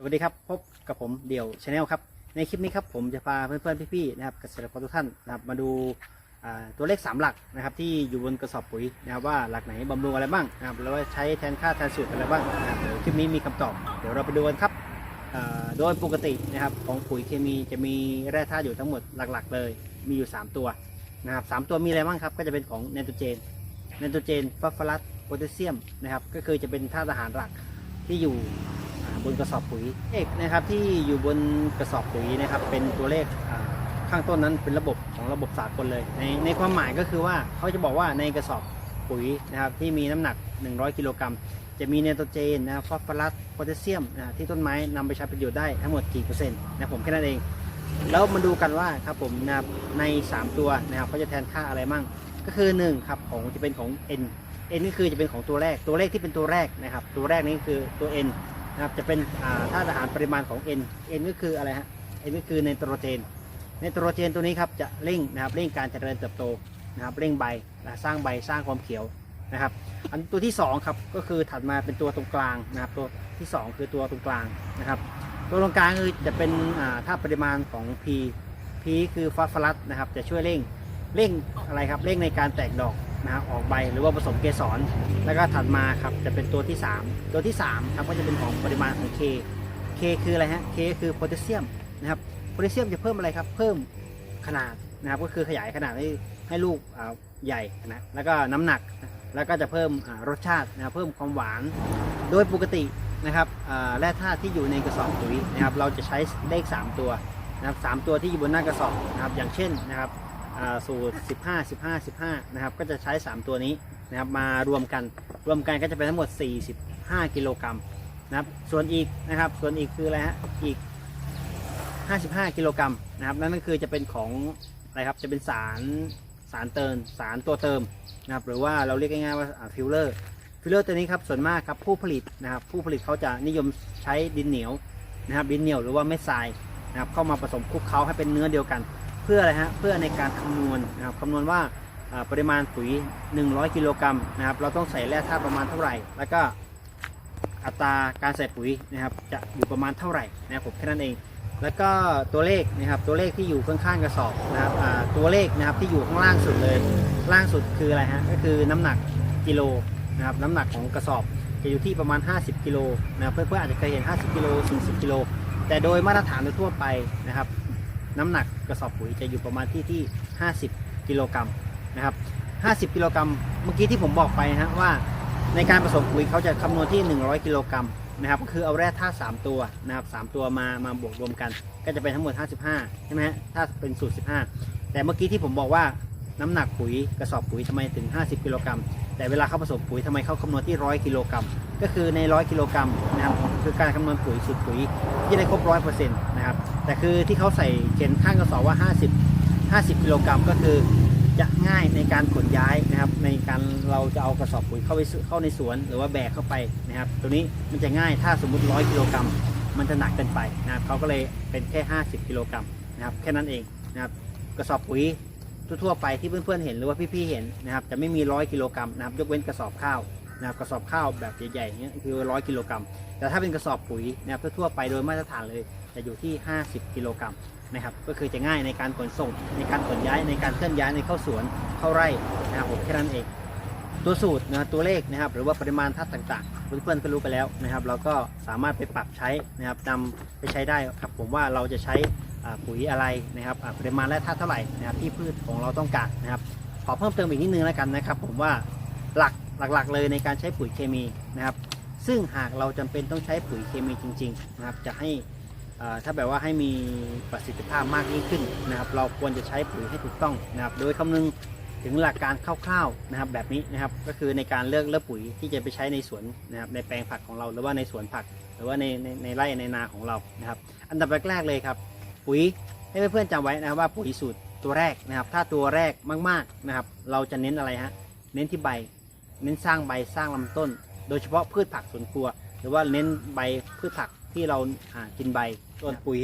สวัสดีครับพบกับผมเดี่ยวชาแนลครับในคลิปนี้ครับผมจะพาเพื่อนๆพี่ๆนะครับเกษตรกรทุกท่านนะครับมาดูตัวเลข 3 หลักนะครับที่อยู่บนกระสอบปุ๋ยนะครับว่าหลักไหนบำรุงอะไรบ้างนะครับแล้วใช้แทนค่าแทนสูตรอะไรบ้างนะครับคลิปนี้มีคำตอบเดี๋ยวเราไปดูกันครับโดยปกตินะครับของปุ๋ยเคมีจะมีแร่ธาตุอยู่ทั้งหมดหลักๆ เลยมีอยู่ 3 ตัวนะครับสามตัวมีอะไรบ้างครับก็จะเป็นของไนโตรเจนไนโตรเจนฟอสฟอรัสโพแทสเซียมนะครับก็คือจะเป็นธาตุอาหารหลักที่อยู่ บนกระสอบปุ๋ยเลขนะครับที่อยู่บนกระสอบปุ๋ยนะครับเป็นตัวเลขข้างต้นนั้นเป็นระบบของระบบสากลเลย ในในความหมายก็คือว่าเขาจะบอกว่าในกระสอบปุ๋ยนะครับที่มีน้ำหนัก 100 กิโลกรัม จะมีไนโตรเจนนะฟอสฟอรัสโพแทสเซียมนะที่ต้นไม้นำไปใช้ประโยชน์ได้ทั้งหมดกี่เปอร์เซ็นต์นะผมแค่นั้นเอง แล้วมาดูกันว่าครับผมนะใน 3 ตัวนะครับเขาจะแทนค่าอะไรมั่ง ก็คือ1ครับของจะเป็นของ N N ก็คือจะเป็นของตัวแรกตัวเลขที่เป็นตัวแรกนะครับตัวแรกนี้คือตัว N นะครับจะเป็นธาตุอาหารปริมาณของ N N ก็คืออะไรฮะ N ก็คือไนโตรเจนไนโตรเจนตัวนี้ครับจะเร่งนะครับเร่งการเจริญเติบโตนะครับเร่งใบสร้างใบสร้างความเขียวนะครับ อันตัวที่สองครับก็คือถัดมาเป็นตัวตรงกลางนะครับ ตัวที่สองคือตัวตรงกลางนะครับ ตัวตรงกลางคือจะเป็นธาตุปริมาณของ P P คือฟอสฟอรัสนะครับ จะช่วยเร่งเร่งอะไรครับเร่งในการแตกดอก นะครับออกใบหรือว่าผสมเกสร แล้วก็ถัดมาครับจะเป็นตัวที่ 3 ตัวที่3ครับก็จะเป็นของปริมาณของ K K คืออะไรฮะ K คือโพแทสเซียมนะครับโพแทสเซียมจะเพิ่มอะไรครับ เพิ่มขนาดนะครับก็คือขยายขนาดให้ให้ลูกใหญ่นะแล้วก็น้ำหนักแล้วก็จะเพิ่มรสชาตินะครับเพิ่มความหวาน โดยปกตินะครับแร่ธาตุที่อยู่ในกระสอบปุ๋ยนะครับเราจะใช้เลข 3 ตัวนะครับสามตัวที่อยู่บนหน้ากระสอบนะครับอย่างเช่นนะครับ สูตร 15 15 15 นะครับ ก็จะใช้ 3 ตัวนี้นะครับมารวมกันรวมกันก็จะเป็นทั้งหมด 45 กิโลกรัมนะครับส่วนอีกนะครับส่วนอีกคืออะไรฮะอีก 55 กิโลกรัมนะครับนั่นก็คือจะเป็นของอะไรครับจะเป็นสารสารเติมสารตัวเติมนะครับหรือว่าเราเรียกง่ายๆว่าฟิลเลอร์ฟิลเลอร์ตัวนี้ครับส่วนมากครับผู้ผลิตนะครับผู้ผลิตเขาจะนิยมใช้ดินเหนียวนะครับดินเหนียวหรือว่าเม็ดทรายนะครับเข้ามาผสมคลุกเคล้าให้เป็นเนื้อเดียวกัน พื่ออะไรฮะเพื่อในการคำนวณนะครับคำนวณว่าปริมาณปุ๋ย 100 กิโลกรัมนะครับ เราต้องใส่แร่ธาตุประมาณเท่าไหร่ แล้วก็อัตราการใส่ปุ๋ยนะครับ จะอยู่ประมาณเท่าไหร่นะครับผมแค่นั้นเอง แล้วก็ตัวเลขนะครับตัวเลขที่อยู่ข้างๆกระสอบนะครับตัวเลขนะครับที่อยู่ข้างล่างสุดเลย ล่างสุดคืออะไรฮะก็คือน้ำหนักกิโลนะครับน้ำหนักของกระสอบจะอยู่ที่ประมาณ 50 กิโลนะครับเพื่อนๆอาจจะเคยเห็น 50 กิโล40 กิโล แต่โดยมาตรฐานโดยทั่วไปนะครับ น้ำหนักกระสอบปุ๋ยจะอยู่ประมาณที่ที่ 50 กิโลกรัมนะครับ 50 กิโลกรัมเมื่อกี้ที่ผมบอกไปนะฮะว่าในการผสมปุ๋ยเขาจะคำนวณที่ 100 กิโลกรัมนะครับก็คือเอาแร่ธาตุ3ตัวนะครับ3ตัวมามาบวกรวมกัน ก็จะเป็นทั้งหมด 55 ใช่ไหมฮะถ้าเป็นสูตร 15 แต่เมื่อกี้ที่ผมบอกว่าน้ำหนักปุ๋ยกระสอบปุ๋ยทำไมถึง 50 กิโลกรัมแต่เวลาเขาผสมปุ๋ยทำไมเขาคำนวณที่ 100 กิโลกรัมก็คือใน 100 กิโลกรัมนะครับคือการคำนวณปุ๋ยสูตรปุ๋ยที่ได้ครบ 100%นะครับ แต่คือที่เขาใส่เขียนข้างกระสอบว่า 50 50กิโลกรัมก็คือจะง่ายในการขนย้ายนะครับ ในการเราจะเอากระสอบปุ๋ยเข้าไปเข้าในสวนหรือว่าแบกเข้าไปนะครับ ตัวนี้มันจะง่ายถ้าสมมุติ 100กิโลกรัมมันจะหนักเกินไปนะครับเขาก็เลยเป็นแค่ 50กิโลกรัมนะครับแค่นั้นเองนะครับกระสอบปุ๋ยทั่วๆไปที่เพื่อนๆเห็นหรือว่าพี่ๆเห็นนะครับจะไม่มี 100กิโลกรัมนะครับยกเว้นกระสอบข้าวนะครับกระสอบข้าวแบบใหญ่ๆเนี้ยคือ 100กิโลกรัมแต่ถ้าเป็นกระสอบปุ๋ยนะครับทั่วๆไปโดยมาตรฐานเลย จะอยู่ที่ 50 กิโลกรัมนะครับก็คือจะง่ายในการขนส่ง ในการขนย้ายในการเคลื่อนย้ายในเข้าสวนเข้าไร่นะครับผมแค่นั้นเอง ตัวสูตรนะตัวเลขนะครับ หรือว่าปริมาณธาตุต่างๆเพื่อนๆก็รู้ไปแล้วนะครับ เราก็สามารถไปปรับใช้นะครับนำไปใช้ได้ครับผมว่าเราจะใช้ปุ๋ยอะไรนะครับปริมาณและธาตุเท่าไหร่นะครับที่พืชของเราต้องการนะครับขอเพิ่มเติมอีกนิดนึงแล้วกันนะครับ ผมว่าหลักหลักๆเลยในการใช้ปุ๋ยเคมีนะครับ ซึ่งหากเราจำเป็นต้องใช้ปุ๋ยเคมีจริง ๆ นะครับ จะให้ ถ้าแบบว่าให้มีประสิทธิภาพมากยิ่งขึ้นนะครับ เราควรจะใช้ปุ๋ยให้ถูกต้องนะครับ โดยคำนึงถึงหลักการคร่าวๆนะครับแบบนี้นะครับก็คือในการเลือกเลือกปุ๋ยที่จะไปใช้ในสวนนะครับในแปลงผักของเราหรือว่าในสวนผัก หรือว่าในในในไร่ในนาของเรานะครับ อันดับแรกๆเลยครับ ปุ๋ยให้เพื่อนๆจำไว้นะครับว่าปุ๋ยสูตรตัวแรกนะครับ ถ้าตัวแรกมากๆนะครับ เราจะเน้นอะไรฮะเน้นที่ใบ เน้นสร้างใบสร้างลำต้น โดยเฉพาะพืชผักสวนครัว หรือว่าเน้นใบพืชผักที่เราอ่ากินใบส่วนปุ๋ย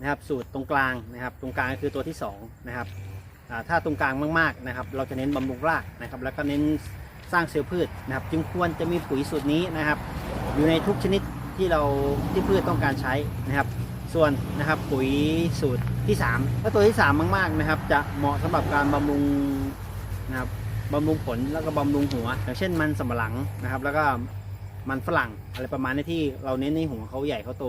นะครับ สูตรตรงกลางนะครับ ตรงกลางก็คือตัวที่สองนะครับอ่าถ้าตรงกลางมากๆนะครับ เราจะเน้นบำรุงรากนะครับ แล้วก็เน้นสร้างเซลล์พืชนะครับ จึงควรจะมีปุ๋ยสูตรนี้นะครับ อยู่ในทุกชนิดที่เราที่พืชต้องการใช้นะครับ ส่วนนะครับปุ๋ยสูตรที่3ก็ตัวที่ 3 มากๆนะครับ จะเหมาะสำหรับการบำรุงนะครับบำรุงผลแล้วก็บำรุงหัว อย่างเช่นมันสำปะหลังนะครับ แล้วก็ มันฝรั่งอะไรประมาณนี้ที่เราเน้นในหัวเขาใหญ่เขาโต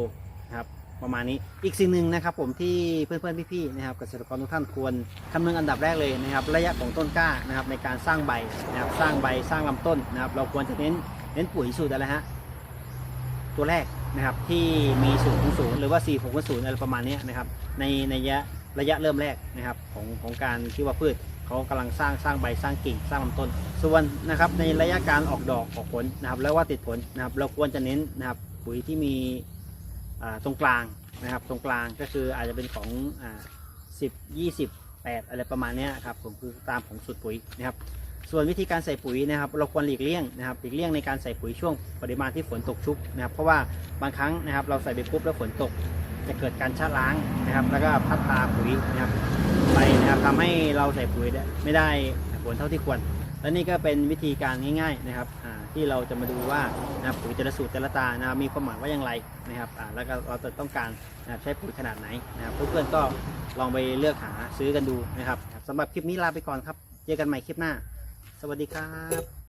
นะครับประมาณนี้อีกสิ่งหนึ่งนะครับผมที่เพื่อนๆพี่ๆนะครับเกษตรกรทุกท่านควรคำนึงอันดับแรกเลยนะครับ ระยะของต้นกล้านะครับในการสร้างใบนะครับสร้างใบสร้างลำต้นนะครับ เราควรจะเน้นเน้นปุ๋ยสูตรอะไรฮะตัวแรกนะครับที่มีสูงสูงหรือว่า4 6 0อะไรประมาณนี้นะครับในในระยะระยะเริ่มแรกนะครับของของการที่ว่าพืช เขากำลังสร้างสร้างใบสร้างกิ่งสร้างลำต้น ส่วนนะครับในระยะการออกดอกออกผลนะครับ แล้วว่าติดผลนะครับ เราควรจะเน้นนะครับปุ๋ยที่มีตรงกลางนะครับ ตรงกลางก็คืออาจจะเป็นของสิบยี่สิบแปดอะไรประมาณนี้ครับผมคือตามของสูตรปุ๋ยนะครับส่วนวิธีการใส่ปุ๋ยนะครับ เราควรหลีกเลี่ยงนะครับหลีกเลี่ยงในการใส่ปุ๋ยช่วงปริมาณที่ฝนตกชุกนะครับ เพราะว่าบางครั้งนะครับเราใส่ไปปุ๊บแล้วฝนตก จะเกิดการชะล้างนะครับ แล้วก็พัดพาปุ๋ยนะครับ ไปนะครับทำให้เราใส่ปุ๋ยได้ไม่ได้ผลเท่าที่ควร และนี่ก็เป็นวิธีการง่าย ๆนะครับที่เราจะมาดูว่านะปุ๋ยแต่ละสูตรแต่ละตานะครับมีความหมายว่าอย่างไรนะครับแล้วก็เราจะต้องการใช้ปุ๋ยขนาดไหนนะครับเพื่อนๆก็ลองไปเลือกหาซื้อกันดูนะครับสำหรับคลิปนี้ลาไปก่อนครับ เจอกันใหม่คลิปหน้า สวัสดีครับ